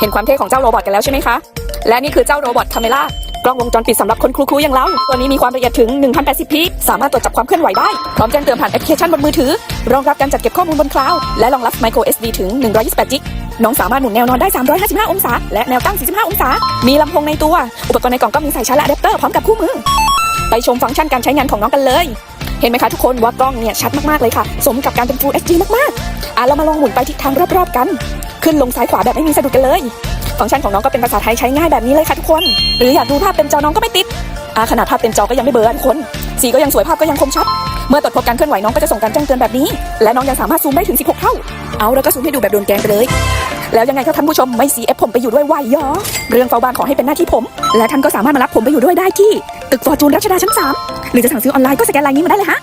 เห็นความเท่ของเจ้าโรบอทกันแล้วใช่ไหมคะ และนี่คือเจ้าโรบอทคาเมล่ากล้องวงจรปิดสำหรับคนครูๆอย่างเรา ตัวนี้มีความละเอียดถึง 1080p สามารถตรวจจับความเคลื่อนไหวได้ พร้อมแจ้งเตือนผ่านแอปพลิเคชันบนมือถือ รองรับการจัดเก็บข้อมูลบนคลาวด์และรองรับ micro SD ถึง 128 g b น้องสามารถหมุนแนวนอนได้ 355 องศา และแนวตั้ง 45 องศา มีลำโพงในตัว อุปกรณ์ในกล่องก็มีสายชาร์จและอะแดปเตอร์พร้อมกับคู่มือ ไปชมฟังก์ชันการใช้งานของน้องกันเลย เห็นไหมคะทุกคนว่ากล้องเนี่ยชัดมากๆเลยค่ะ สมกับการเป็น Full HD มากๆอะเรามาลองหมุนไปทิศทางรอบๆกัน ขึ้นลงซ้ายขวาแบบไม่มีสะดุดกันเลย ฟังก์ชันของน้องก็เป็นภาษาไทยใช้ง่ายแบบนี้เลยค่ะทุกคน หรืออยากดูภาพเต็มจอน้องก็ไม่ติดอะขนาดภาพเต็มจอก็ยังไม่เบลออะทุกคนสีก็ยังสวยภาพก็ยังคมชัดเมื่อตรวจพบการเคลื่อนไหวน้องก็จะส่งการแจ้งเตือนแบบนี้ และน้องยังสามารถซูมได้ถึง 16 เท่า เอาแล้วก็ซูมให้ดูแบบโดนแกงไปเลย แล้วยังไงถ้าท่านผู้ชมไม่ซีเอฟผมไปอยู่ด้วยไหวยอเรื่องเฝ้าบ้านขอให้เป็นหน้าที่ผม และท่านก็สามารถมารับผมไปอยู่ด้วยได้ที่ ตึกฟอร์จูนรัชดาชั้น 3 หรือจะสั่งซื้อออนไลน์ก็สแกนลายนี้มาได้เลยฮะ